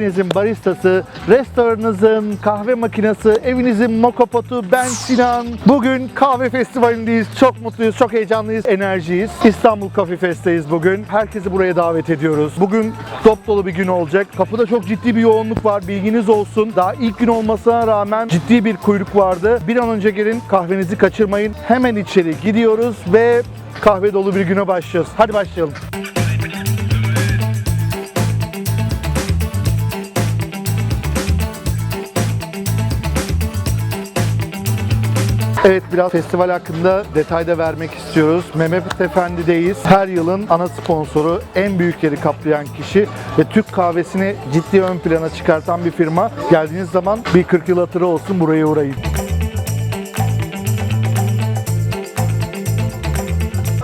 kafenizin baristası, restoranınızın kahve makinesi, evinizin mokopotu, ben Sinan. Bugün kahve festivalindeyiz. Çok mutluyuz, çok heyecanlıyız, enerjiyiz. İstanbul Coffee Fest'teyiz bugün. Herkesi buraya davet ediyoruz. Bugün dop dolu bir gün olacak. Kapıda çok ciddi bir yoğunluk var. Bilginiz olsun. Daha ilk gün olmasına rağmen ciddi bir kuyruk vardı. Bir an önce gelin kahvenizi kaçırmayın. Hemen içeri gidiyoruz ve kahve dolu bir güne başlıyoruz. Hadi başlayalım. Evet biraz festival hakkında detayda vermek istiyoruz. Mehmet Efendi'deyiz. Her yılın ana sponsoru, en büyük yeri kaplayan kişi ve Türk kahvesini ciddi ön plana çıkartan bir firma. Geldiğiniz zaman bir 40 yıl hatırı olsun buraya uğrayın.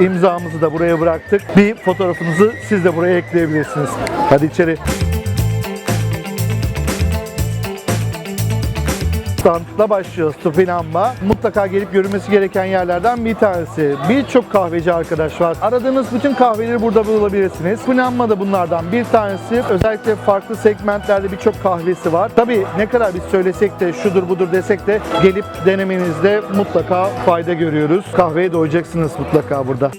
İmzamızı da buraya bıraktık. Bir fotoğrafınızı siz de buraya ekleyebilirsiniz. Hadi içeri. Standla başlıyoruz Tupinamba. Mutlaka gelip görülmesi gereken yerlerden bir tanesi. Birçok kahveci arkadaş var. Aradığınız bütün kahveleri burada bulabilirsiniz. Tupinamba da bunlardan bir tanesi. Özellikle farklı segmentlerde birçok kahvesi var. Tabii ne kadar biz söylesek de şudur budur desek de gelip denemenizde mutlaka fayda görüyoruz. Kahveye doyacaksınız mutlaka burada.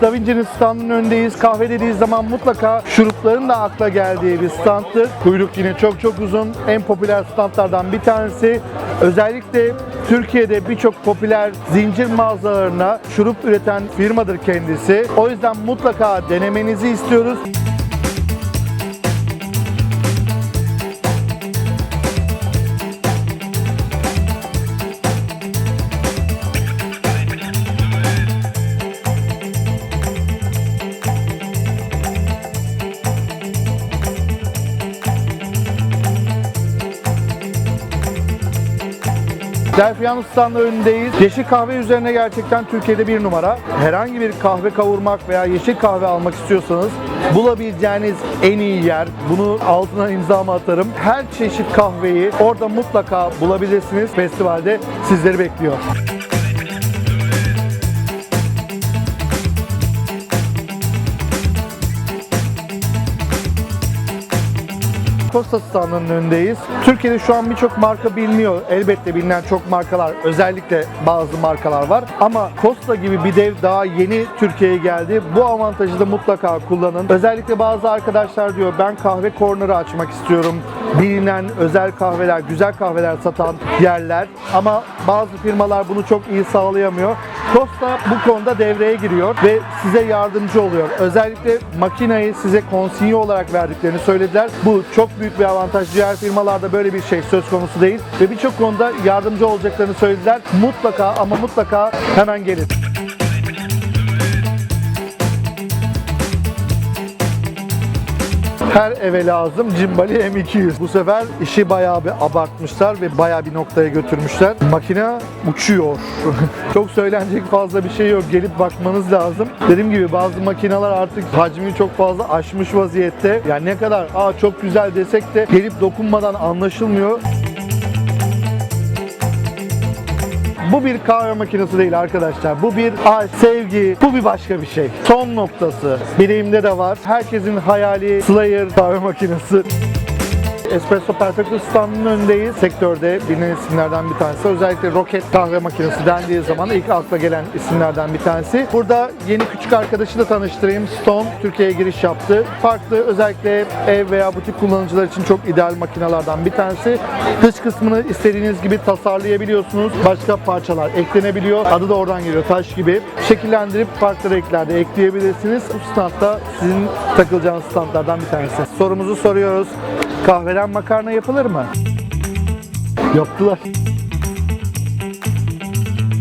Da Vinci'nin standının önündeyiz. Kahve dediğiniz zaman mutlaka şurupların da akla geldiği bir standtır. Kuyruk yine çok çok uzun. En popüler standlardan bir tanesi. Özellikle Türkiye'de birçok popüler zincir mağazalarına şurup üreten firmadır kendisi. O yüzden mutlaka denemenizi istiyoruz. Delfiyan Usta'nın önündeyiz. Yeşil kahve üzerine gerçekten Türkiye'de bir numara. Herhangi bir kahve kavurmak veya yeşil kahve almak istiyorsanız bulabileceğiniz en iyi yer. Bunu altına imzamı atarım. Her çeşit kahveyi orada mutlaka bulabilirsiniz. Festivalde sizleri bekliyor. Costa standının önündeyiz. Türkiye'de şu an birçok marka biliniyor. Elbette bilinen çok markalar, özellikle bazı markalar var. Ama Costa gibi bir dev daha yeni Türkiye'ye geldi. Bu avantajı da mutlaka kullanın. Özellikle bazı arkadaşlar diyor ben kahve corner'ı açmak istiyorum. Bilinen özel kahveler, güzel kahveler satan yerler. Ama bazı firmalar bunu çok iyi sağlayamıyor. Costa bu konuda devreye giriyor ve size yardımcı oluyor. Özellikle makinayı size konsinye olarak verdiklerini söylediler. Bu çok büyük bir avantaj. Diğer firmalarda böyle bir şey söz konusu değil ve birçok konuda yardımcı olacaklarını söylediler. Mutlaka ama mutlaka hemen gelin. Her eve lazım Cimbali M200. Bu sefer işi bayağı bir abartmışlar ve bayağı bir noktaya götürmüşler. Makine uçuyor. çok söylenecek fazla bir şey yok. Gelip bakmanız lazım. Dediğim gibi bazı makineler artık hacmini çok fazla aşmış vaziyette. Yani ne kadar aa çok güzel desek de gelip dokunmadan anlaşılmıyor. Bu bir kahve makinesi değil arkadaşlar. Bu bir aşk, sevgi, bu bir başka bir şey. Son noktası. Bileğimde de var. Herkesin hayali Slayer kahve makinesi. Espresso Perfecto standının önündeyiz. Sektörde bilinen isimlerden bir tanesi. Özellikle Rocket kahve makinesi dendiği zaman ilk akla gelen isimlerden bir tanesi. Burada yeni küçük arkadaşı da tanıştırayım. Stone Türkiye'ye giriş yaptı. Farklı özellikle ev veya butik kullanıcılar için çok ideal makinelerden bir tanesi. Dış kısmını istediğiniz gibi tasarlayabiliyorsunuz. Başka parçalar eklenebiliyor. Adı da oradan geliyor. Taş gibi. Şekillendirip farklı renklerde ekleyebilirsiniz. Bu standta sizin takılacağınız standlardan bir tanesi. Sorumuzu soruyoruz. Kahveden makarna yapılır mı? Yaptılar.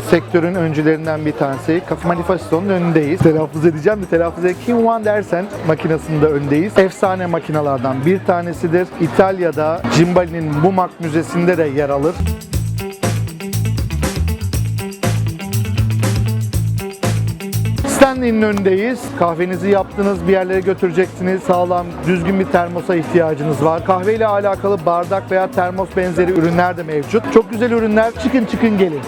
Sektörün öncülerinden bir tanesi. Cafe Manifesto'nun önündeyiz. Telaffuz edeceğim de telaffuz edeyim. Kim One dersen makinesinin de önündeyiz. Efsane makinalardan bir tanesidir. İtalya'da Cimbali'nin Mumak Müzesi'nde de yer alır. Stanley'nin önündeyiz. Kahvenizi yaptınız, bir yerlere götüreceksiniz. Sağlam, düzgün bir termosa ihtiyacınız var. Kahve ile alakalı bardak veya termos benzeri ürünler de mevcut. Çok güzel ürünler. Çıkın çıkın gelin.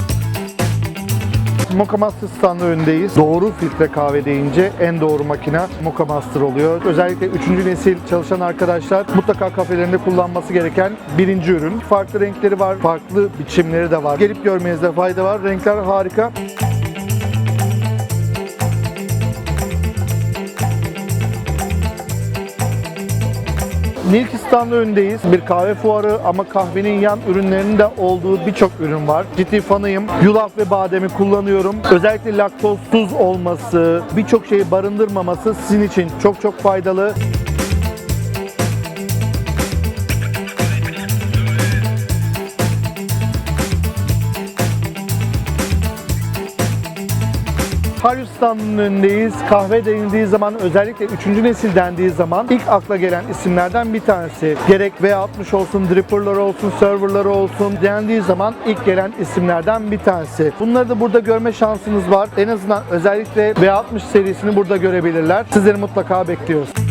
Mocha Master standı önündeyiz. Doğru filtre kahve deyince en doğru makine Mocha Master oluyor. Özellikle 3. nesil çalışan arkadaşlar mutlaka kafelerinde kullanması gereken birinci ürün. Farklı renkleri var, farklı biçimleri de var. Gelip görmenizde fayda var. Renkler harika. Nilkistan'da önündeyiz. Bir kahve fuarı ama kahvenin yan ürünlerinin de olduğu birçok ürün var. Ciddi fanıyım. Yulaf ve bademi kullanıyorum. Özellikle laktozsuz olması, birçok şeyi barındırmaması sizin için çok çok faydalı. Harristan'ın önündeyiz. Kahve denildiği zaman özellikle 3. nesil dendiği zaman ilk akla gelen isimlerden bir tanesi. Gerek V60 olsun, dripper'lar olsun, server'ları olsun dendiği zaman ilk gelen isimlerden bir tanesi. Bunları da burada görme şansınız var. En azından özellikle V60 serisini burada görebilirler. Sizleri mutlaka bekliyoruz.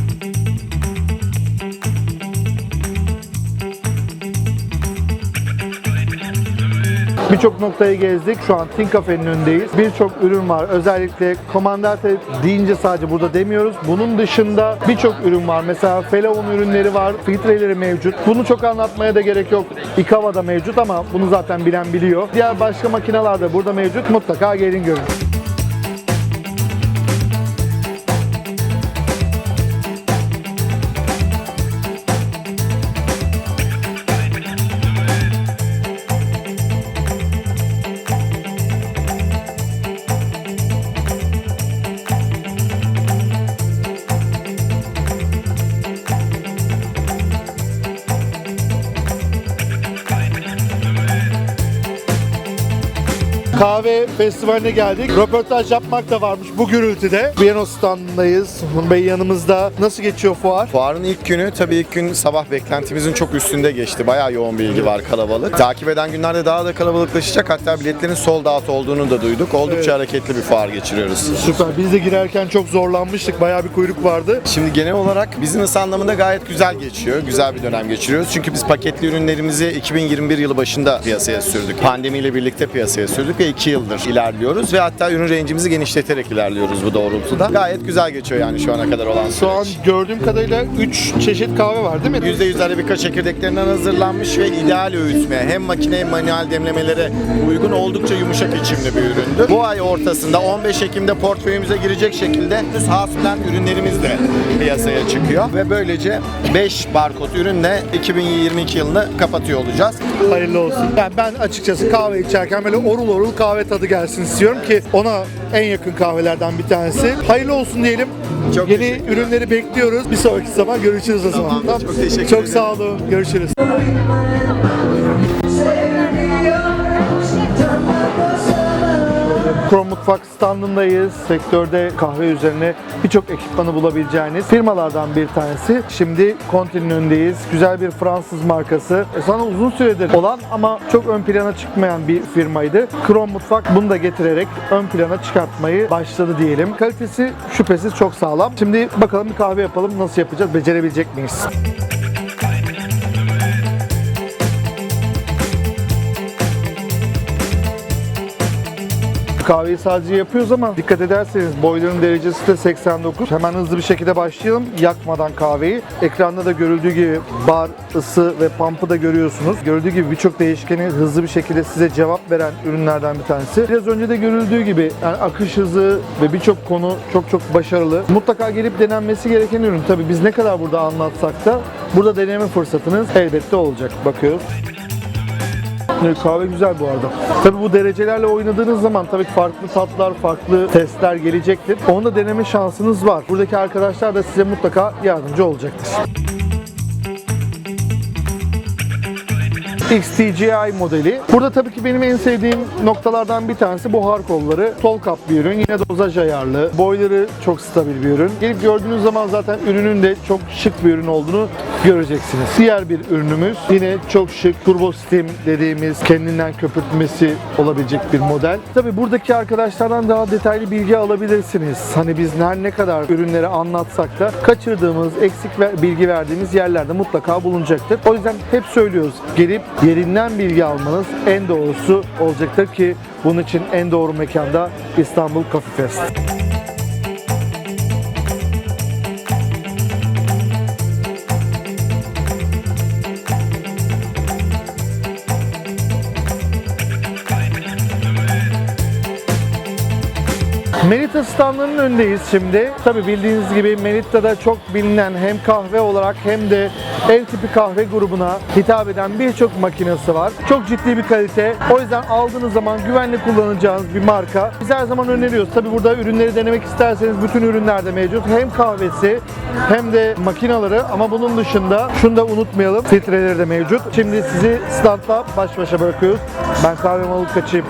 Birçok noktayı gezdik. Şu an Tin Cafe'nin önündeyiz. Birçok ürün var. Özellikle Comandante deyince sadece burada demiyoruz. Bunun dışında birçok ürün var. Mesela Fellown ürünleri var. Filtreleri mevcut. Bunu çok anlatmaya da gerek yok. Ikawa da mevcut ama bunu zaten bilen biliyor. Diğer başka makineler de burada mevcut. Mutlaka gelin görün. Kahve festivaline geldik. Röportaj yapmak da varmış bu gürültüde. Viyano standındayız. Hun Bey yanımızda. Nasıl geçiyor fuar? Fuarın ilk günü tabii ilk gün sabah beklentimizin çok üstünde geçti. Bayağı yoğun bir ilgi var kalabalık. Takip eden günlerde daha da kalabalıklaşacak. Hatta biletlerin sold out olduğunu da duyduk. Oldukça Evet. hareketli bir fuar geçiriyoruz. Süper. Biz de girerken çok zorlanmıştık. Bayağı bir kuyruk vardı. Şimdi genel olarak business anlamında gayet güzel geçiyor. Güzel bir dönem geçiriyoruz. Çünkü biz paketli ürünlerimizi 2021 yılı başında piyasaya sürdük. Pandemiyle birlikte piyasaya sürdük ve 2 yıldır ilerliyoruz ve hatta ürün range'imizi genişleterek ilerliyoruz bu doğrultuda. Gayet güzel geçiyor yani şu ana kadar olan süreç. Şu an gördüğüm kadarıyla 3 çeşit kahve var değil mi? %100 Arabika çekirdeklerinden hazırlanmış ve ideal öğütme hem makine hem manuel demlemelere uygun oldukça yumuşak içimli bir üründü. Bu ay ortasında 15 Ekim'de portföyümüze girecek şekilde düz Hasblen ürünlerimiz de piyasaya çıkıyor ve böylece 5 barkod ürünle 2022 yılını kapatıyor olacağız. Hayırlı olsun. Yani ben açıkçası kahve içerken böyle orul orul kahve tadı gelsin istiyorum ki ona en yakın kahvelerden bir tanesi. Hayırlı olsun diyelim. Çok Yeni ürünleri bekliyoruz. Bir sonraki zaman görüşürüz o zaman. Tamamdır, çok teşekkür Çok ederim. sağ olun. Görüşürüz. Krom Mutfak standındayız. Sektörde kahve üzerine birçok ekipmanı bulabileceğiniz firmalardan bir tanesi. Şimdi Conti'nin önündeyiz. Güzel bir Fransız markası. E, Sana uzun süredir olan ama çok ön plana çıkmayan bir firmaydı. Krom Mutfak bunu da getirerek ön plana çıkartmayı başladı diyelim. Kalitesi şüphesiz çok sağlam. Şimdi bakalım bir kahve yapalım. Nasıl yapacağız? Becerebilecek miyiz? Kahveyi sadece yapıyoruz ama dikkat ederseniz boiler'ın derecesi de 89. Hemen hızlı bir şekilde başlayalım yakmadan kahveyi. Ekranda da görüldüğü gibi bar, ısı ve pump'ı da görüyorsunuz. Görüldüğü gibi birçok değişkeni hızlı bir şekilde size cevap veren ürünlerden bir tanesi. Biraz önce de görüldüğü gibi yani akış hızı ve birçok konu çok çok başarılı. Mutlaka gelip denenmesi gereken ürün. Tabii biz ne kadar burada anlatsak da burada deneme fırsatınız elbette olacak. Bakıyoruz. Kahve güzel bu arada. Tabii bu derecelerle oynadığınız zaman tabii farklı tatlar, farklı testler gelecektir. Onu da deneme şansınız var. Buradaki arkadaşlar da size mutlaka yardımcı olacaktır. XTGI modeli. Burada tabii ki benim en sevdiğim noktalardan bir tanesi buhar kolları. Sol kap bir ürün. Yine dozaj ayarlı. Boyları çok stabil bir ürün. Gelip gördüğünüz zaman zaten ürünün de çok şık bir ürün olduğunu göreceksiniz. Diğer bir ürünümüz yine çok şık turbo steam dediğimiz kendinden köpürtmesi olabilecek bir model. Tabii buradaki arkadaşlardan daha detaylı bilgi alabilirsiniz. Hani biz her ne kadar ürünleri anlatsak da kaçırdığımız, eksik bilgi verdiğimiz yerlerde mutlaka bulunacaktır. O yüzden hep söylüyoruz. Gelip yerinden bilgi almanız en doğrusu olacaktır ki bunun için en doğru mekanda İstanbul Coffee Fest. Melita standının önündeyiz şimdi. Tabi bildiğiniz gibi Melita'da çok bilinen hem kahve olarak hem de el tipi kahve grubuna hitap eden birçok makinesi var. Çok ciddi bir kalite. O yüzden aldığınız zaman güvenli kullanacağınız bir marka. Biz her zaman öneriyoruz. Tabi burada ürünleri denemek isterseniz bütün ürünler de mevcut. Hem kahvesi hem de makinaları ama bunun dışında şunu da unutmayalım. Filtreleri de mevcut. Şimdi sizi standla baş başa bırakıyoruz. Ben kahvemi alıp kaçayım.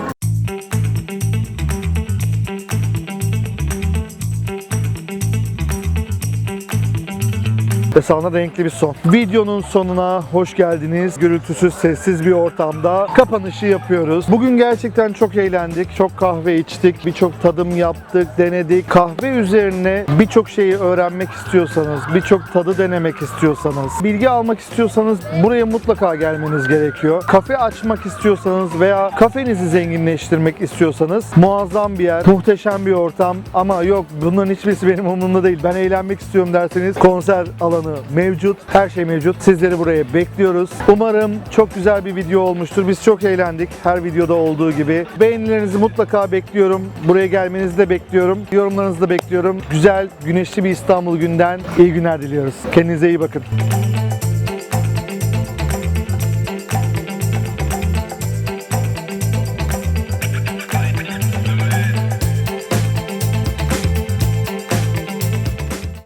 Ve sana renkli bir son. Videonun sonuna hoş geldiniz. Gürültüsüz, sessiz bir ortamda kapanışı yapıyoruz. Bugün gerçekten çok eğlendik. Çok kahve içtik. Birçok tadım yaptık, denedik. Kahve üzerine birçok şeyi öğrenmek istiyorsanız, birçok tadı denemek istiyorsanız, bilgi almak istiyorsanız buraya mutlaka gelmeniz gerekiyor. Kafe açmak istiyorsanız veya kafenizi zenginleştirmek istiyorsanız muazzam bir yer, muhteşem bir ortam ama yok bunların hiçbirisi benim umurumda değil. Ben eğlenmek istiyorum derseniz konser alanı mevcut. Her şey mevcut. Sizleri buraya bekliyoruz. Umarım çok güzel bir video olmuştur. Biz çok eğlendik. Her videoda olduğu gibi. Beğenilerinizi mutlaka bekliyorum. Buraya gelmenizi de bekliyorum. Yorumlarınızı da bekliyorum. Güzel, güneşli bir İstanbul günden iyi günler diliyoruz. Kendinize iyi bakın.